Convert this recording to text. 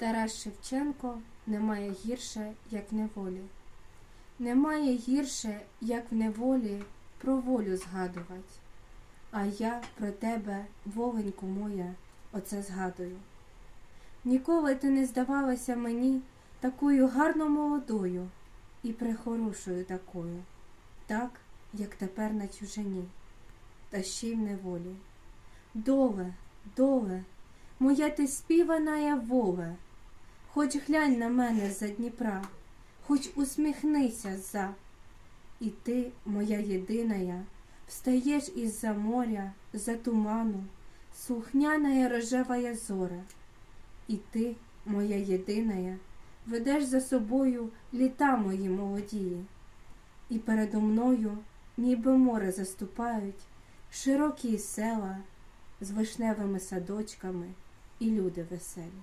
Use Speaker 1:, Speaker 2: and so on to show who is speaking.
Speaker 1: Тарас Шевченко немає гірше, як в неволі. Немає гірше, як в неволі, про волю згадувать. А я про тебе, воленьку моя, оце згадую. Ніколи ти не здавалася мені такою гарно молодою і прихорошою такою, так, як тепер на чужині, та ще й в неволі. Доле, доле, моя ти співана я воле, хоч глянь на мене за Дніпра, хоч усміхнися за. І ти, моя єдиная, встаєш із-за моря, за туману, слухняная рожевая зора. І ти, моя єдиная, ведеш за собою літа мої молодії, і передо мною, ніби море заступають, широкі села з вишневими садочками і люди веселі.